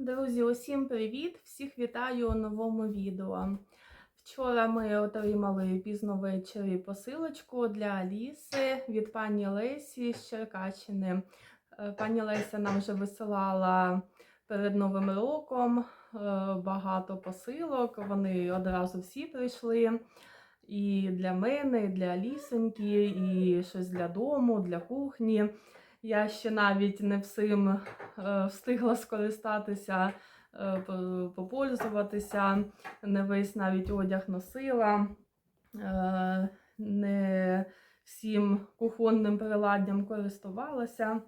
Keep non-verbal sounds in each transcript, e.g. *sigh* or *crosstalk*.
Друзі, усім привіт! Всіх вітаю у новому відео. Вчора ми отримали пізно ввечері посилочку для Аліси від пані Лесі з Черкащини. Е, Пані Леся нам вже висилала перед Новим роком е, багато посилок. Вони одразу всі прийшли. І для мене, і для Алісоньки, і щось для дому, для кухні. Я ще навіть не всім е, встигла скористатися, е, попользуватися, не весь навіть одяг носила, е, не всім кухонним приладдям користувалася.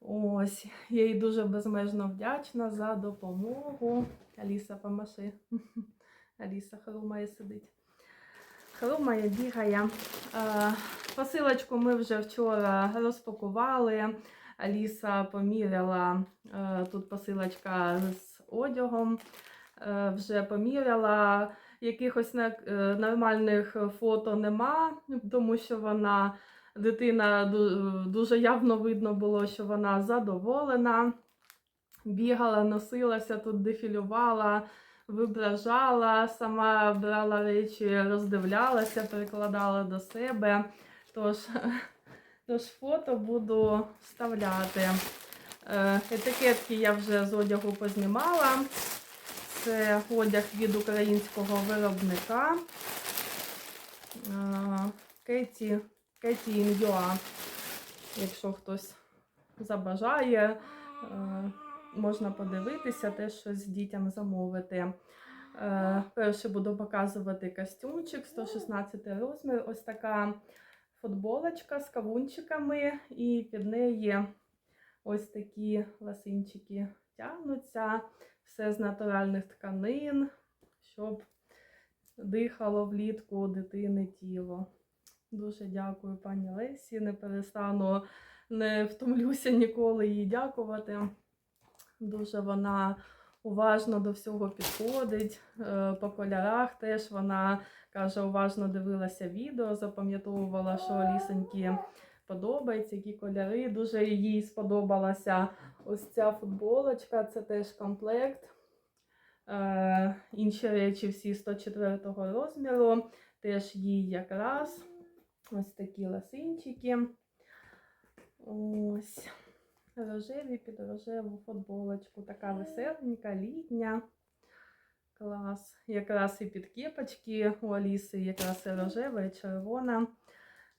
Ось, я їй дуже безмежно вдячна за допомогу. Аліса, помаши. *laughs* Аліса хрумає сидить. Хрумає, бігає. Е, Посилочку ми вже вчора розпакували. Аліса поміряла е, тут посилочка з одягом. Е, Вже поміряла. Якихось нормальних фото нема, тому що вона дитина дуже явно видно було, що вона задоволена. Бігала, носилася тут, дефілювала, вибражала, сама брала речі, роздивлялася, перекладала до себе. Тож, *laughs* тож фото буду вставляти. Е, Етикетки я вже з одягу познімала. Це одяг від українського виробника Е, Кеті, Кеті Ін'юа. Якщо хтось забажає, е, можна подивитися, теж щось дітям замовити. Е, Перше буду показувати костюмчик 116 розмір. Ось така футболочка з кавунчиками, і під неї ось такі ласинчики тягнуться. Все з натуральних тканин, щоб дихало влітку дитини тіло. Дуже дякую пані Лесі. Не перестану, не втомлюся ніколи їй дякувати. Дуже вона уважно до всього підходить. Е, По кольорах теж вона каже, уважно дивилася відео, запам'ятовувала, що Лісеньки подобається, які кольори. Дуже їй сподобалася ось ця футболочка, це теж комплект. Е, інші речі всі 104 розміру, теж їй якраз ось такі ласинчики. Ось рожеві під рожеву футболочку. Така веселенька, літня. Клас. Якраз і під кепочки у Аліси, якраз і рожева, і червона.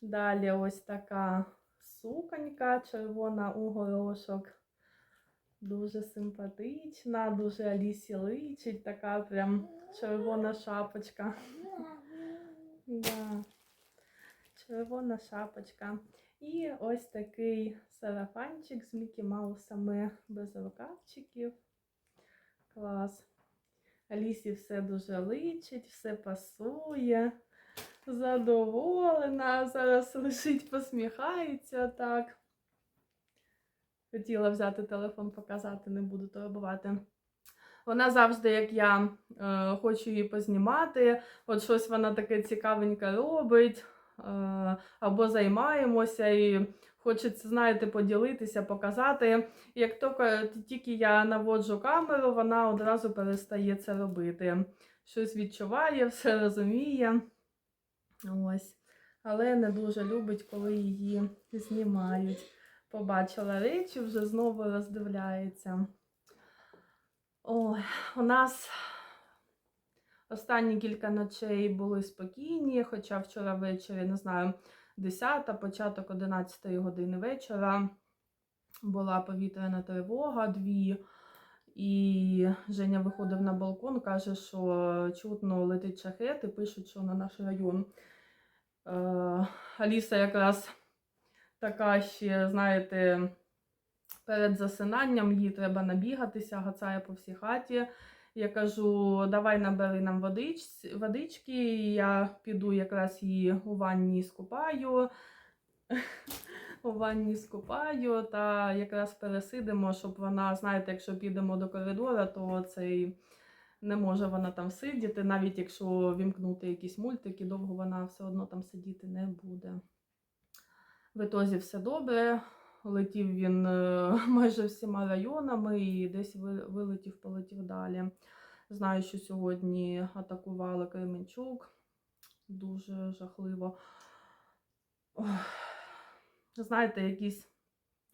Далі ось така суконька, червона у горошок. Дуже симпатична, дуже Алісі личить, така прям червона шапочка. Да. Червона шапочка. І ось такий сарафанчик з Мікі Маусами без рукавчиків. Клас. Алісі все дуже личить, все пасує. Задоволена. Зараз лежить, посміхається так. Хотіла взяти телефон, показати, не буду турбувати. Вона завжди, як я е, хочу її познімати, от щось вона таке цікавеньке робить, або займаємося, і хочеться, знаєте, поділитися, показати. Як тільки, тільки я наводжу камеру, вона одразу перестає це робити. Щось відчуває, *laughs* все розуміє. Ось. Але не дуже любить, коли її знімають. Побачила речі, вже знову роздивляється. Ой, у нас останні кілька ночей були спокійні, хоча вчора ввечері, не знаю, 10, початок 11 години вечора була повітряна тривога, дві. І Женя виходив на балкон, каже, що чутно летить шахет пишуть, що на наш район. Е, Аліса якраз така ще, знаєте, перед засинанням їй треба набігатися, гацає по всій хаті. Я кажу, давай набери нам водич, водички, я піду якраз її у ванні скупаю. *laughs* У ванні скупаю та якраз пересидимо, щоб вона, знаєте, якщо підемо до коридора, то цей не може вона там сидіти, навіть якщо вімкнути якісь мультики, довго вона все одно там сидіти не буде. В ітозі все добре. Летів він е, *laughs* майже всіма районами і десь вилетів, полетів далі. Знаю, що сьогодні атакували Кременчук. Дуже жахливо. Знаєте, якісь,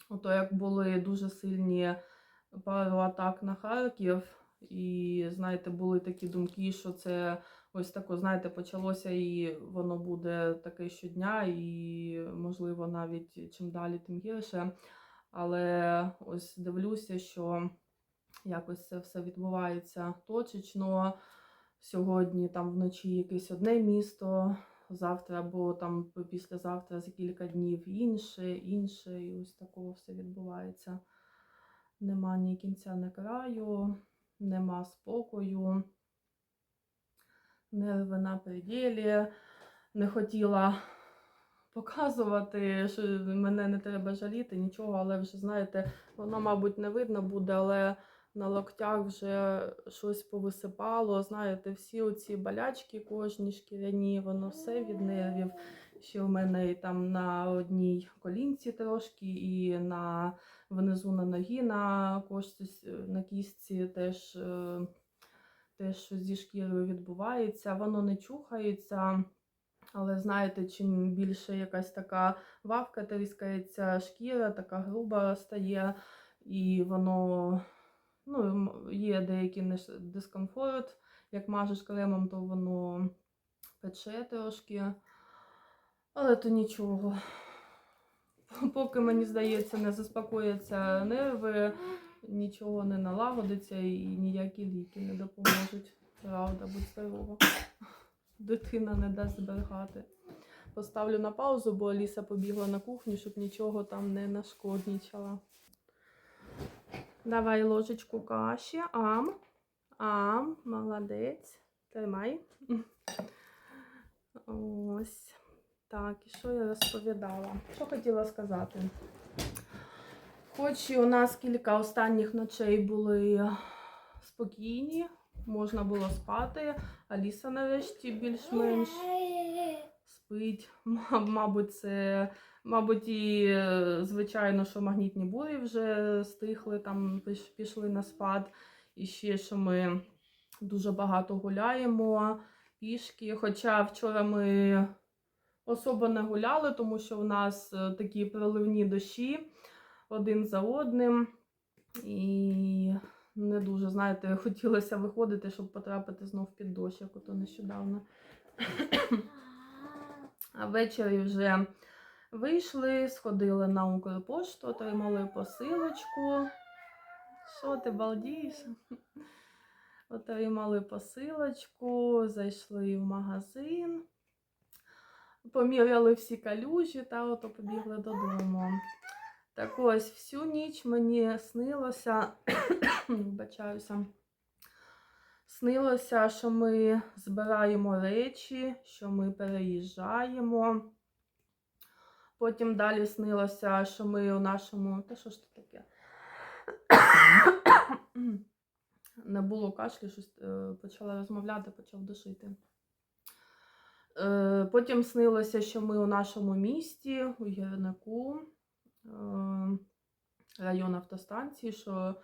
ото як були дуже сильні пару атак на Харків, і знаєте, були такі думки, що це ось тако, знаєте, почалося і воно буде таке щодня, і можливо навіть чим далі, тим гірше. Але ось дивлюся, що якось це все відбувається точечно. Сьогодні там вночі якесь одне місто, завтра або там післязавтра за кілька днів інше, інше, і ось такого все відбувається. Нема ні кінця, ні краю, нема спокою, нерви на пределі. Не хотіла показувати, що мене не треба жаліти, нічого, але вже знаєте, воно, мабуть, не видно буде, але на локтях вже щось повисипало. Знаєте, всі оці болячки кожні шкіряні, воно все від нервів. Ще у мене і там на одній колінці трошки, і на внизу на ногі на кості, на кістці теж, е, теж щось зі шкірою відбувається. Воно не чухається. Але знаєте, чим більше якась така вавка тріскається шкіра, така груба стає, і воно ну, є деякий дискомфорт. Як мажеш кремом, то воно пече трошки. Але то нічого. Поки мені здається, не заспокояться нерви, нічого не налагодиться і ніякі ліки не допоможуть. Правда, будь здорова. Дитина не дасть зберігати. Поставлю на паузу, бо Аліса побігла на кухню, щоб нічого там не нашкоднічала. Давай ложечку каші. Ам. Ам, молодець. Тримай. Ось. Так, і що я розповідала? Що хотіла сказати? Хоч і у нас кілька останніх ночей були спокійні, можна було спати. Аліса нарешті більш-менш спить. Ма- Мабуть, це, мабуть, і е, звичайно, що магнітні бурі вже стихли, там пішли на спад. І ще що ми дуже багато гуляємо пішки. Хоча вчора ми особо не гуляли, тому що у нас е, такі проливні дощі один за одним. І не дуже, знаєте, *laughs* хотілося виходити, щоб потрапити знов під дощ, як ото нещодавно. А ввечері вже вийшли, сходили на Укрпошту, отримали посилочку. Що ти балдієш? *laughs* Отримали посилочку, зайшли в магазин, поміряли всі калюжі та ото побігли додому. Так ось всю ніч мені снилося, *coughs* вибачаюся, снилося, що ми збираємо речі, що ми переїжджаємо. Потім далі снилося, що ми у нашому. Та що ж це таке? *coughs* Не було кашлю, щось е, почала розмовляти, почав душити. Е, Потім снилося, що ми у нашому місті, у Гірнику, район автостанції, що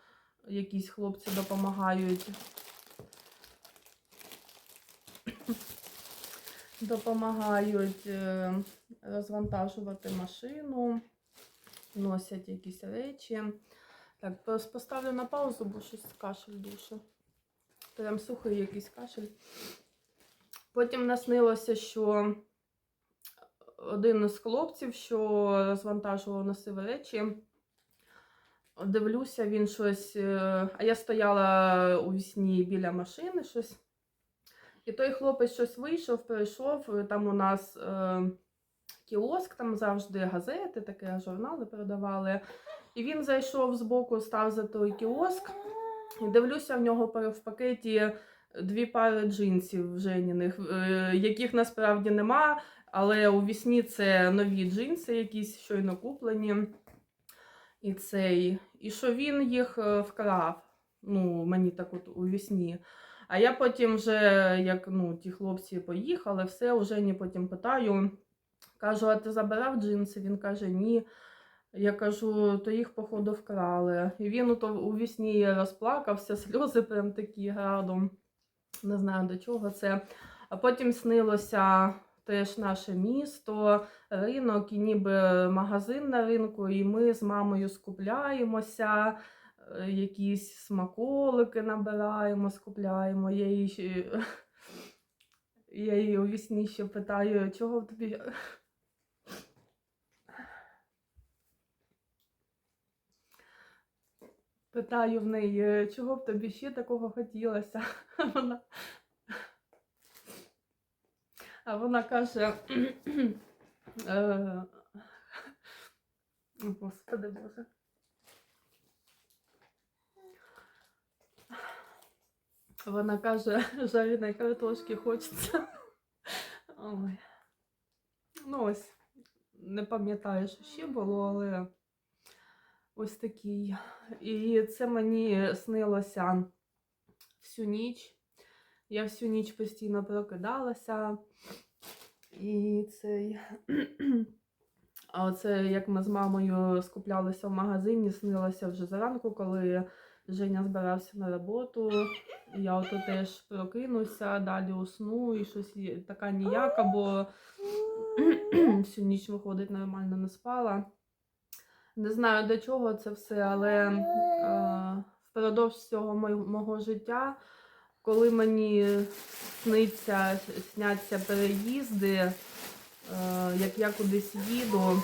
якісь хлопці допомагають. Допомагають е, розвантажувати машину, носять якісь речі. Так, поставлю на паузу, бо щось кашель душе. Прям сухий якийсь кашель. Потім наснилося, що один із хлопців, що розвантажував носив речі, дивлюся, він щось. е, А я стояла у вісні біля машини щось. І той хлопець щось вийшов, прийшов. Там у нас е, кіоск, там завжди газети, таке журнали продавали. І він зайшов збоку, став за той кіоск. І дивлюся, в нього в пакеті дві пари джинсів Женіних, е, яких насправді нема, але у вісні це нові джинси, якісь щойно куплені. І цей. І що він їх е, вкрав. Ну, мені так от у вісні. А я потім вже, як ну, ті хлопці поїхали, все, у Жені потім питаю. Кажу, а ти забирав джинси? Він каже, ні. Я кажу, то їх, походу, вкрали. І він ото у вісні розплакався, *laughs* сльози прям такі градом. Не знаю до чого це. А потім снилося теж наше місто, ринок, і ніби магазин на ринку, і ми з мамою скупляємося, е, якісь смаколики набираємо, скупляємо. Я її, я її у вісні ще питаю, чого в тобі. Питаю в неї, чого б тобі ще такого хотілося. *laughs* Вона, а вона каже. *clears throat* е, Господи Боже. Вона каже, жареної картошки хочеться. Ой. Ну ось, не пам'ятаю, що ще було, але ось такий. І це мені снилося всю ніч. Я всю ніч постійно прокидалася. І цей. *clears throat* А оце як ми з мамою скуплялися в магазині, снилося вже зранку, коли Женя збирався на роботу. Я ото теж прокинуся, далі усну і щось така ніяка, бо *clears throat* всю ніч виходить нормально не спала. Не знаю до чого це все, але е, впродовж всього мого, життя, коли мені сниться, сняться переїзди, е, як я кудись їду,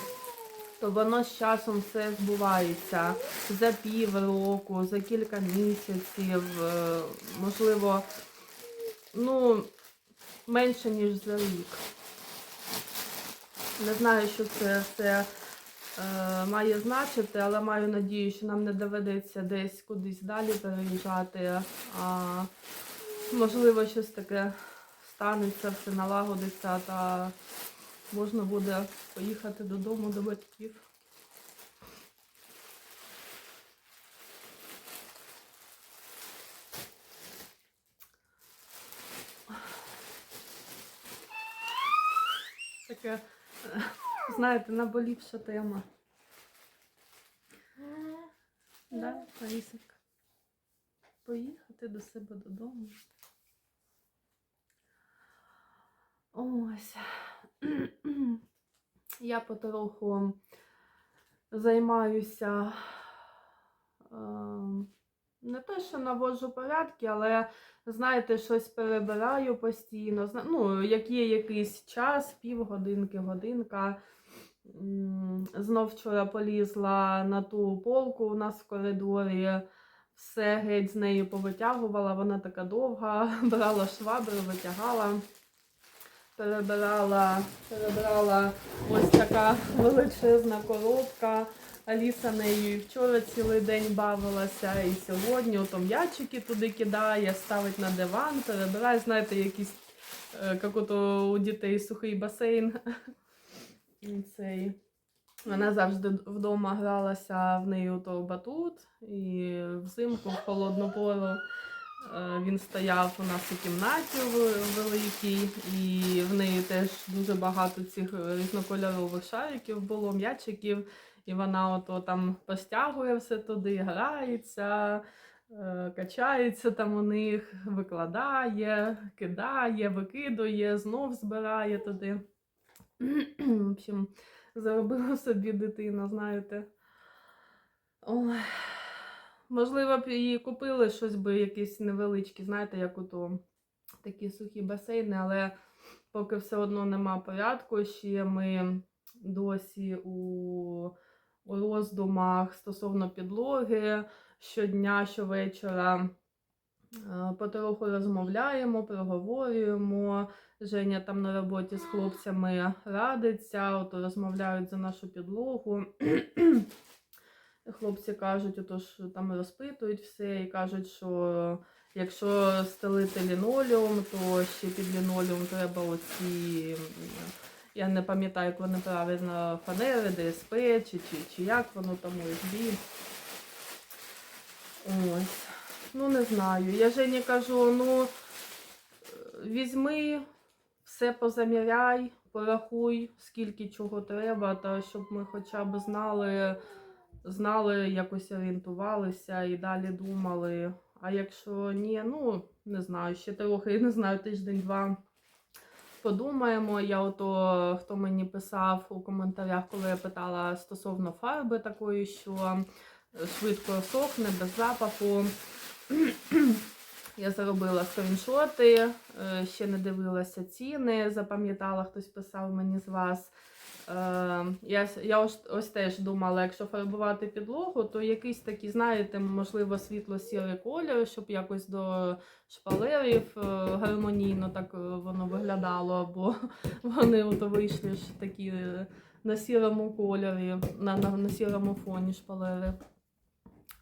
то воно з часом все збувається за півроку, за кілька місяців, е, можливо, ну, менше, ніж за рік. Не знаю, що це все е, має значити, але маю надію, що нам не доведеться десь кудись далі переїжджати. Можливо, щось таке станеться, все налагодиться, та можна буде поїхати додому до батьків. Таке, е, знаєте, наболівша тема. Да, Ларисенька? Поїхати до себе додому. Ось. *clears throat* Я потроху займаюся ем, не те, що наводжу порядки, але знаєте, щось перебираю постійно. Ну, як є якийсь час, півгодинки, годинка. Знов вчора полізла на ту полку у нас в коридорі, все геть з нею повитягувала, вона така довга, *laughs* брала швабру, витягала, перебирала, перебрала ось така величезна коробка. Аліса нею і вчора цілий день бавилася, і сьогодні ото м'ячики туди кидає, ставить на диван, перебирає, знаєте, якийсь, е, як у дітей сухий басейн. Цей. Вона завжди вдома гралася в неї ото батут, і взимку в холодну пору він стояв у нас у кімнаті великій, і в неї теж дуже багато цих різнокольорових шариків було, м'ячиків. І вона ото там постягує все туди, грається, е, качається там у них, викладає, кидає, викидує, знов збирає туди. В общем, заробила собі дитина, знаєте. Ой. Можливо, б її купили щось би якісь невеличкі, знаєте, як ото такі сухі басейни, але поки все одно нема порядку, ще ми досі у, у роздумах стосовно підлоги щодня, щовечора. Е, Потроху розмовляємо, проговорюємо. Женя там на роботі з хлопцями радиться, от розмовляють за нашу підлогу. Хлопці кажуть, ото ж там розпитують все і кажуть, що якщо стелити лінолеум, то ще під лінолеум треба оці, я не пам'ятаю, як вони правильно фанери, ДСП, чи, чи, чи як воно там ОСБ. Ось. Ну, не знаю. Я Жені кажу, ну візьми, все позаміряй, порахуй, скільки чого треба, та щоб ми хоча б знали, знали, якось орієнтувалися і далі думали. А якщо ні, ну не знаю, ще трохи, *laughs* не знаю, тиждень-два. Подумаємо, я ото хто мені писав у коментарях, коли я питала стосовно фарби такої, що е, швидко сохне без запаху. *clears throat* Я заробила скріншоти, е, ще не дивилася ціни, запам'ятала, хтось писав мені з вас. Е, Я, я ось, ось теж думала, якщо фарбувати підлогу, то якийсь такий, знаєте, можливо, світло-сірий колір, щоб якось до шпалерів е, гармонійно так е, воно виглядало, бо *laughs* вони от вийшли ж такі на сірому кольорі, на, на, на сірому фоні шпалери.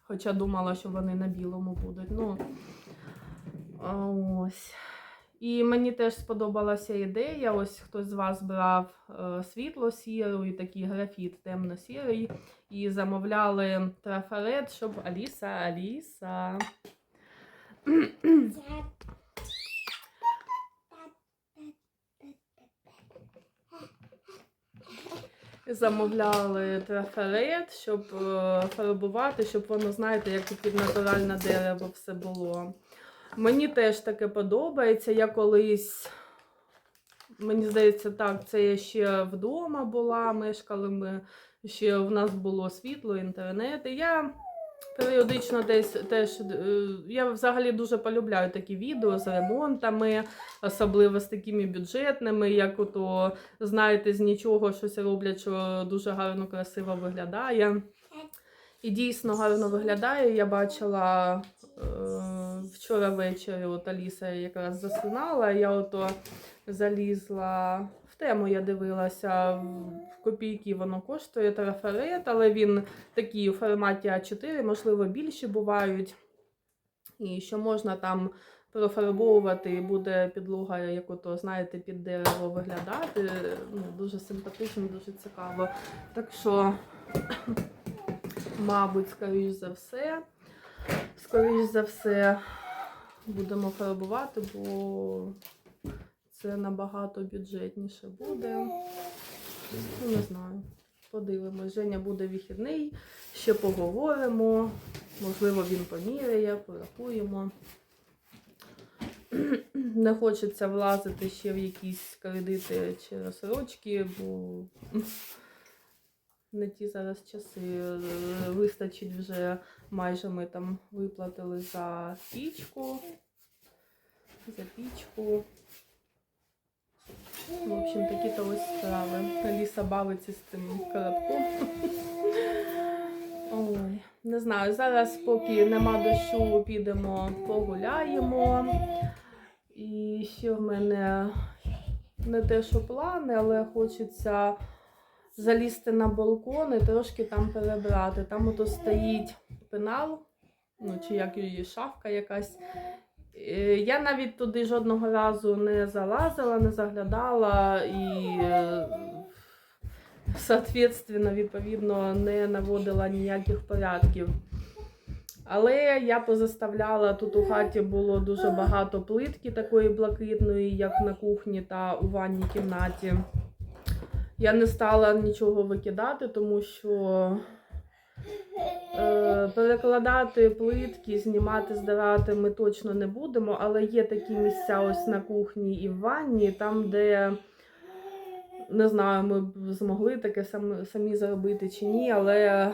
Хоча думала, що вони на білому будуть. Ну, ось. І мені теж сподобалася ідея. Ось хтось з вас брав е, світло сіру і такий графіт темно-сірий. І замовляли трафарет, щоб Аліса, Аліса. Замовляли трафарет, щоб е, фарбувати, щоб воно, знаєте, як під натуральне дерево все було. Мені теж таке подобається. Я колись, мені здається, так, це я ще вдома була, мешкали ми, ще в нас було світло, інтернет. І я періодично десь теж, е, я взагалі дуже полюбляю такі відео з ремонтами, особливо з такими бюджетними, як ото, знаєте, з нічого щось роблять, що дуже гарно, красиво виглядає. І дійсно гарно виглядає. Я бачила е, вчора ввечері, от Аліса якраз засинала. Я ото залізла в тему, я дивилася в копійки воно коштує трафарет, але він такий у форматі А4, можливо, більші бувають. І що можна там профарбовувати, і буде підлога, як ото, знаєте, під дерево виглядати. Ну, дуже симпатично, дуже цікаво. Так що *coughs* мабуть, скоріш за все. Скоріш за все будемо фарбувати, бо це набагато бюджетніше буде. Ну, не знаю. Подивимось. Женя буде вихідний, ще поговоримо. Можливо, він поміряє, порахуємо. *clears throat* Не хочеться влазити ще в якісь кредити чи розсрочки, бо *clears throat* не ті зараз часи. Вистачить вже майже ми там виплатили за пічку. За пічку. В общем, такі то ось справи. Аліса бавиться з цим коробком. *laughs* Ой, не знаю, зараз, поки нема дощу, підемо погуляємо. І ще в мене не те, що плани, але хочеться залізти на балкон і трошки там перебрати. Там ото стоїть пенал, ну чи як її шафка якась. Е, Я навіть туди жодного разу не залазила, не заглядала і, е, соответственно, відповідно, не наводила ніяких порядків. Але я позаставляла, тут у хаті було дуже багато плитки такої блакитної, як на кухні та у ванній кімнаті. Я не стала нічого викидати, тому що перекладати плитки, знімати, здирати ми точно не будемо, але є такі місця ось на кухні і в ванні, там, де не знаю, ми б змогли таке самі, зробити чи ні, але е,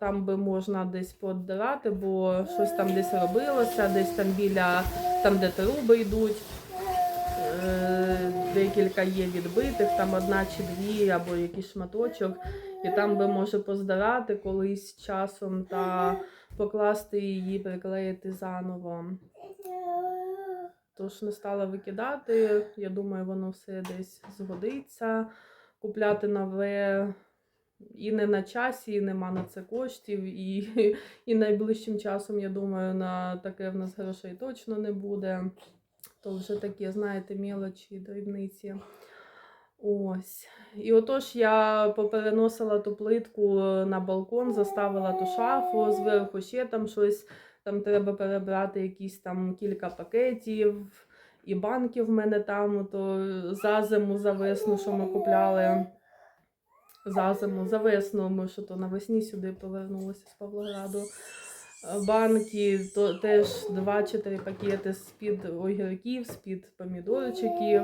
там би можна десь подирати, бо щось там десь робилося, десь там біля там, де труби йдуть. Декілька є відбитих, там одна чи дві, або якийсь шматочок, і там би може поздирати колись часом та покласти її, приклеїти заново. Тож не стала викидати. Я думаю, воно все десь згодиться. Купляти нове і не на часі, і нема на це коштів. І, і найближчим часом, я думаю, на таке в нас грошей точно не буде. То вже такі, знаєте, мелочі, дрібниці. Ось. І отож я попереносила ту плитку на балкон, заставила ту шафу, зверху ще там щось, там треба перебрати якісь там кілька пакетів. І банки в мене там, то за зиму, за весну, що ми купляли. За зиму, за весну, ми що то навесні сюди повернулися з Павлограду. Банки, то теж 2-4 пакети з-під огірків, з-під помідорчиків,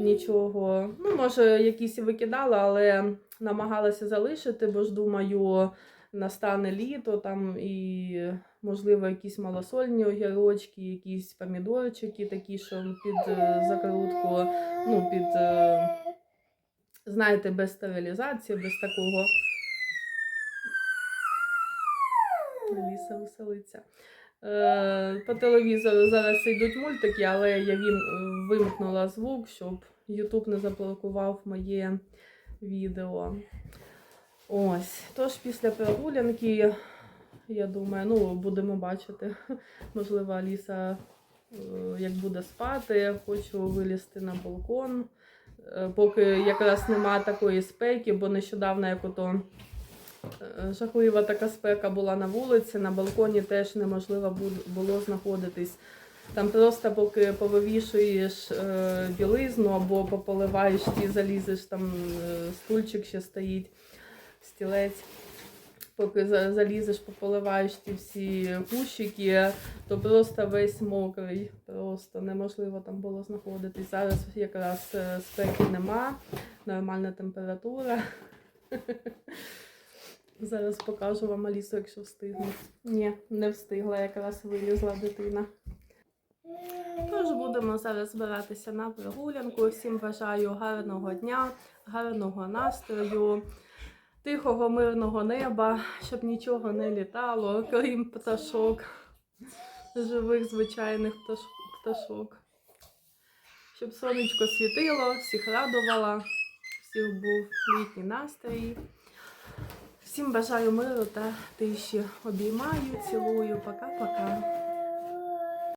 нічого. Ну, може, якісь викидала, але намагалася залишити, бо ж думаю, настане літо там і, можливо, якісь малосольні огірочки, якісь помідорчики такі, що під е, закрутку, ну, під, е, знаєте, без стерилізації, без такого. Аліса веселиться. Е, По телевізору зараз йдуть мультики, але я він, вимкнула звук, щоб YouTube не заблокував моє відео. Ось. Тож після прогулянки, я думаю, ну, будемо бачити. Можливо, Аліса, е, як буде спати, хочу вилізти на балкон. Е, Поки якраз немає такої спеки, бо нещодавно як ото Е, Жахлива така спека була на вулиці, на балконі теж неможливо було знаходитись. Там просто поки повивішуєш е, білизну або пополиваєш ті, залізеш, там е, стульчик ще стоїть, стілець. Поки залізеш, пополиваєш ті всі кущики, то просто весь мокрий, просто неможливо там було знаходитись. Зараз якраз е, спеки нема, нормальна температура. *laughs* Зараз покажу вам Алісу, якщо встигну. Ні, не встигла, якраз вилізла дитина. Тож будемо зараз збиратися на прогулянку. Всім бажаю гарного дня, гарного настрою, тихого, мирного неба, щоб нічого не літало, крім пташок, живих звичайних пташок. Щоб сонечко світило, всіх радувало, всіх був літній настрій. Всім бажаю миру та тиші. Обіймаю, цілую. Пока-пока.